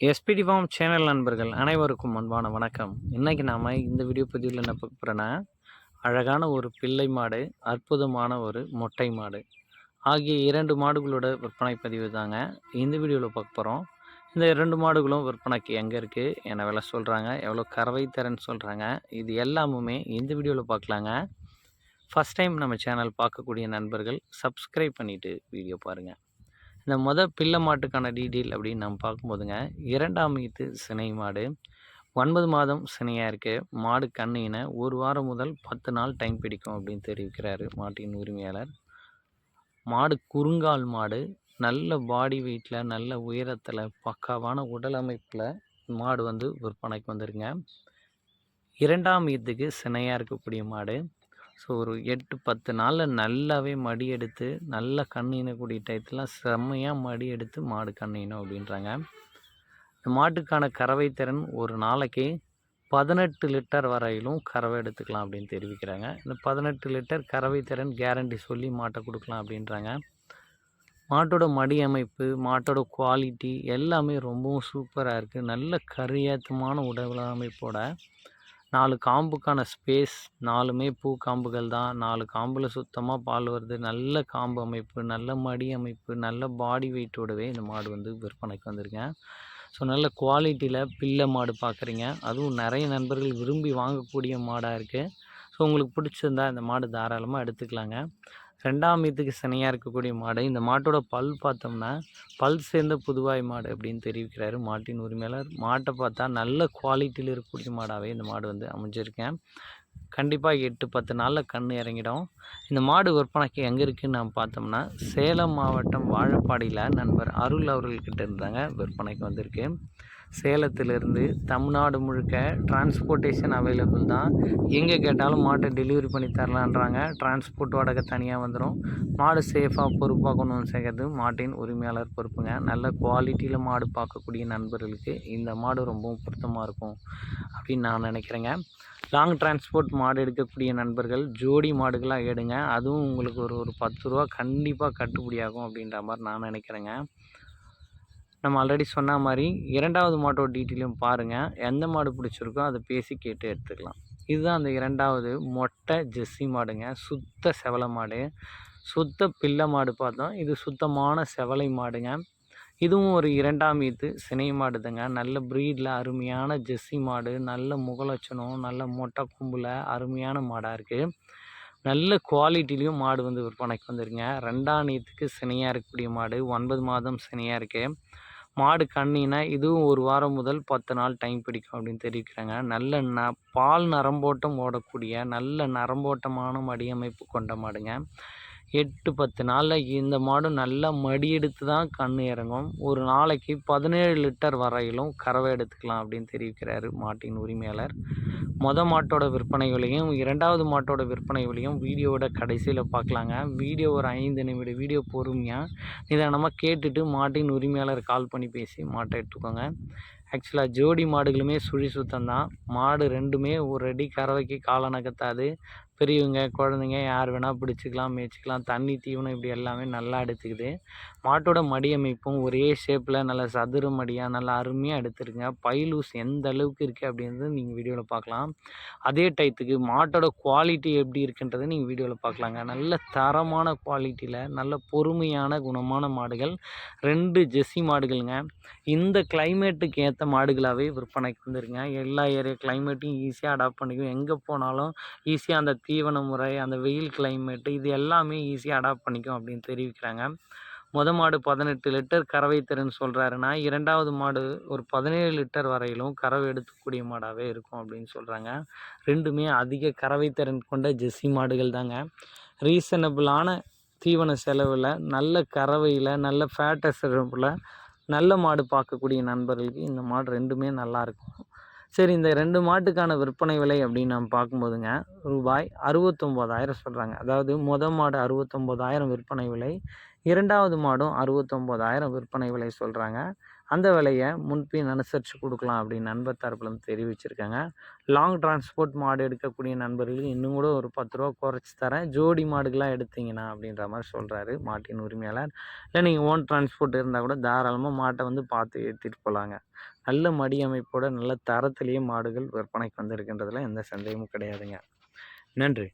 SPD form channel நண்பர்கள் அனைவருக்கும் அன்பான வணக்கம். இன்றைக்கி நாம் இந்த வீடியோ பதிவில் என்ன பார்க்க போகிறோன்னா அழகான ஒரு பிள்ளை மாடு அற்புதமான ஒரு மொட்டை மாடு ஆகிய இரண்டு மாடுகளோட விற்பனை பதிவு தாங்க. இந்த வீடியோவில் பார்க்க போகிறோம் இந்த இரண்டு மாடுகளும் விற்பனைக்கு எங்கே இருக்குது என்ன விலை சொல்கிறாங்க எவ்வளோ கறவை தரேன்னு சொல்கிறாங்க இது எல்லாமுமே இந்த வீடியோவில் பார்க்கலாங்க. ஃபஸ்ட் டைம் நம்ம சேனல் பார்க்கக்கூடிய நண்பர்கள் சப்ஸ்கிரைப் பண்ணிவிட்டு வீடியோ பாருங்கள் இந்த மொதல் பிள்ளை மாட்டுக்கான டீட்டெயில் அப்படின்னு நம்ம பார்க்கும்போதுங்க இரண்டாம் ஈத்து சினை மாடு. ஒன்பது மாதம் சினையாக இருக்குது மாடு கண்ணினை ஒரு வாரம் முதல் பத்து நாள் டைம் பிடிக்கும் அப்படின்னு தெரிவிக்கிறாரு மாட்டின் உரிமையாளர். மாடு குறுங்கால் மாடு. நல்ல பாடி வெயிட்டில் நல்ல உயரத்தில் பக்காவான உடல் அமைப்பில் மாடு வந்து விற்பனைக்கு வந்துருங்க இரண்டாம் ஈத்துக்கு சினையாக இருக்கக்கூடிய மாடு. ஸோ ஒரு எட்டு பத்து நாளில் நல்லாவே மடி எடுத்து நல்லா கண் ஈனக்கூடிய செம்மையாக மடி எடுத்து மாடு கண் ஈனும் அப்படின்றாங்க. இந்த மாட்டுக்கான கறவை திறன் ஒரு நாளைக்கு பதினெட்டு லிட்டர் வரையிலும் கறவை எடுத்துக்கலாம் அப்படின்னு தெரிவிக்கிறாங்க. இந்த பதினெட்டு லிட்டர் கறவை திறன் கேரண்டி சொல்லி மாட்டை கொடுக்கலாம் அப்படின்றாங்க. மாட்டோட மடி அமைப்பு மாட்டோட குவாலிட்டி எல்லாமே ரொம்பவும் சூப்பராக இருக்குது நல்ல கரியாத்தமான உடல் அமைப்போட நாலு காம்புக்கான ஸ்பேஸ் நாலுமே பூ காம்புகள் தான். நாலு காம்பில் சுத்தமாக பால் வருது. நல்ல காம்பு அமைப்பு நல்ல மடி அமைப்பு நல்ல பாடி வெயிட்டோடவே இந்த மாடு வந்து விற்பனைக்கு வந்திருக்கேன். ஸோ நல்ல குவாலிட்டியில் பிள்ளை மாடு பார்க்குறீங்க அதுவும் நிறைய நண்பர்கள் விரும்பி வாங்கக்கூடிய மாடாக இருக்குது ஸோ உங்களுக்கு பிடிச்சிருந்தா இந்த மாடு தாராளமாக எடுத்துக்கலாங்க. ரெண்டாம் வீட்டுக்கு சினையாக இருக்கக்கூடிய மாடு இந்த மாட்டோட பல் பார்த்தோம்னா பல் சேர்ந்த புதுவாய் மாடு அப்படின்னு தெரிவிக்கிறாரு. மாட்டின் உரிமையாளர். மாட்டை பார்த்தா நல்ல குவாலிட்டியில் இருக்கக்கூடிய மாடாகவே இந்த மாடு வந்து அமைஞ்சிருக்கேன். கண்டிப்பாக எட்டு பத்து நாளில் கண் இறங்கிடும். இந்த மாடு விற்பனைக்கு எங்கே இருக்குதுன்னு நம்ம பார்த்தோம்னா சேலம் மாவட்டம் வாழப்பாடியில் நண்பர் அருள் அவர்கள்கிட்ட இருந்தாங்க விற்பனைக்கு வந்திருக்கு. சேலத்திலிருந்து தமிழ்நாடு முழுக்க டிரான்ஸ்போர்ட்டேஷன் அவைலபிள் தான். எங்கே கேட்டாலும் மாட்டை டெலிவரி பண்ணி தரலான்றாங்க. டிரான்ஸ்போர்ட் வாடகை தனியாக வந்துடும் மாடு சேஃபாக பொறுப்பாக கொண்டு வந்து சேர்க்கறது மாட்டின் உரிமையாளர் பொறுப்புங்க. நல்ல குவாலிட்டியில் மாடு பார்க்கக்கூடிய நண்பர்களுக்கு இந்த மாடு ரொம்பவும் பொருத்தமாக இருக்கும் அப்படின்னு நான் நினைக்கிறேங்க. லாங் டிரான்ஸ்போர்ட் மாடு எடுக்கக்கூடிய நண்பர்கள் ஜோடி மாடுகளாக எடுங்க. அதுவும் உங்களுக்கு ஒரு ஒரு பத்து ரூபா கண்டிப்பாக கட்டுப்படியாகும் அப்படின்ற மாதிரி நான் நினைக்கிறேங்க. நம்ம ஆல்ரெடி சொன்ன மாதிரி இரண்டாவது மாட்டோட டீட்டெயிலும் பாருங்கள் எந்த மாடு பிடிச்சிருக்கோ அதை பேசி கேட்டு எடுத்துக்கலாம். இதுதான் அந்த இரண்டாவது மொட்டை ஜெஸ்ஸி மாடுங்க. சுத்த செவலை மாடு. சுத்த பிள்ளை மாடு பார்த்தோம். இது சுத்தமான செவலை மாடுங்க. இதுவும் ஒரு இரண்டாம் ஈத்து சினை மாடுதுங்க. நல்ல ப்ரீடில் அருமையான ஜெஸ்ஸி மாடு. நல்ல முகலட்சணம் நல்ல மொட்டை கும்பில் அருமையான மாடாக இருக்குது நல்ல குவாலிட்டிலையும் மாடு வந்து விற்பனைக்கு வந்துருங்க ரெண்டாம் நீத்துக்கு சினையாக இருக்கக்கூடிய மாடு. ஒன்பது மாதம் சினையாக இருக்குது மாடு கண்ணினா இதுவும் ஒரு வாரம் முதல் பத்து நாள் டைம் பிடிக்கும் அப்படின்னு தெரிவிக்கிறாங்க. நல்ல ந பால் நரம்போட்டம் ஓடக்கூடிய நல்ல நரம்போட்டமான மடியமைப்பு கொண்ட மாடுங்க. எட்டு பத்து நாளில் இந்த மாடு நல்லா மடி எடுத்து தான் கண் இறங்கும். ஒரு நாளைக்கு பதினேழு லிட்டர் வரையிலும் கறவை எடுத்துக்கலாம் அப்படின்னு தெரிவிக்கிறார் மாட்டின் உரிமையாளர். மொத மாட்டோட விற்பனை விலையும் இரண்டாவது மாட்டோட விற்பனை விலையும் வீடியோவோட கடைசியில் பார்க்கலாங்க. வீடியோ ஒரு ஐந்து நிமிட வீடியோ பொறுமையாக நிதானமாக கேட்டுட்டு மாட்டின் உரிமையாளர் கால் பண்ணி பேசி மாட்டை எடுத்துக்கோங்க. ஆக்சுவலாக ஜோடி மாடுகளுமே சுழி சுத்தம் தான். மாடு ரெண்டுமே ஒரு அடி கறவைக்கு காலை நகர்த்தாது பெரியவங்க குழந்தைங்க யார் வேணால் பிடிச்சிக்கலாம் மேய்ச்சிக்கலாம் தண்ணி தீவனம் இப்படி எல்லாமே நல்லா எடுத்துக்குது மாட்டோட மடி அமைப்பும் ஒரே ஷேப்பில் நல்ல சதுர மடியாக நல்லா அருமையாக எடுத்துருங்க பைலூஸ் எந்த அளவுக்கு இருக்குது அப்படின்றது நீங்கள் வீடியோவில் பார்க்கலாம். அதே டயத்துக்கு மாட்டோட குவாலிட்டி எப்படி இருக்குன்றது நீங்கள் வீடியோவில் பார்க்கலாங்க. நல்ல தரமான குவாலிட்டியில் நல்ல பொறுமையான குணமான மாடுகள். ரெண்டு ஜெஸ்ஸி மாடுகளுங்க. இந்த கிளைமேட்டுக்கு ஏற்ற மாடுகளாகவே விற்பனைக்கு வந்துருங்க. எல்லா ஏரியா கிளைமேட்டையும் ஈஸியாக அடாப்ட் பண்ணிக்கும். எங்கே போனாலும் ஈஸியாக அந்த தீவன முறை அந்த வெயில் கிளைமேட்டு இது எல்லாமே ஈஸியாக அடாப்ட் பண்ணிக்கும் அப்படின்னு தெரிவிக்கிறாங்க. மொத மாடு பதினெட்டு லிட்டர் கறவை திறன் சொல்கிறாருன்னா இரண்டாவது மாடு ஒரு பதினேழு லிட்டர் வரையிலும் கறவை எடுக்கக்கூடிய மாடாகவே இருக்கும் அப்படின்னு சொல்கிறாங்க ரெண்டுமே அதிக கறவை திறன் கொண்ட ஜெஸ்ஸி மாடுகள் தாங்க. ரீசனபிளான தீவன செலவில் நல்ல கறவையில் நல்ல ஃபேட்டஸ் நல்ல மாடு பார்க்கக்கூடிய நண்பர்களுக்கு இந்த மாடு ரெண்டுமே நல்லாயிருக்கும் சரி இந்த ரெண்டு மாட்டுக்கான விற்பனை விலை அப்படின்னு நம்ம பார்க்கும்போதுங்க ரூபாய் அறுபத்தொம்போதாயிரம் சொல்கிறாங்க அதாவது மொத மாடு அறுபத்தொம்போதாயிரம் விற்பனை விலை இரண்டாவது மாடும் அறுபத்தொம்போதாயிரம் விற்பனை விலை சொல்கிறாங்க அந்த விலையை முன்பின் அனுசரித்து கொடுக்கலாம் அப்படின்னு நண்பர் தரப்புலேருந்து தெரிவிச்சிருக்காங்க. லாங் டிரான்ஸ்போர்ட் மாடு எடுக்கக்கூடிய நண்பர்களுக்கு இன்னும் கூட ஒரு பத்து ரூபா குறைச்சி தரேன். ஜோடி மாடுகளாக எடுத்தீங்கன்னா அப்படின்ற மாதிரி சொல்கிறாரு மாட்டின் உரிமையாளர். இல்லை நீங்கள் ஓன் டிரான்ஸ்போர்ட் இருந்தால் கூட தாராளமாக மாட்டை வந்து பார்த்து ஏற்றிட்டு போகலாங்க நல்ல மடி அமைப்போட நல்ல தரத்துலேயே மாடுகள் விற்பனைக்கு வந்திருக்கின்றதுல எந்த சந்தேகமும் கிடையாதுங்க. நன்றி.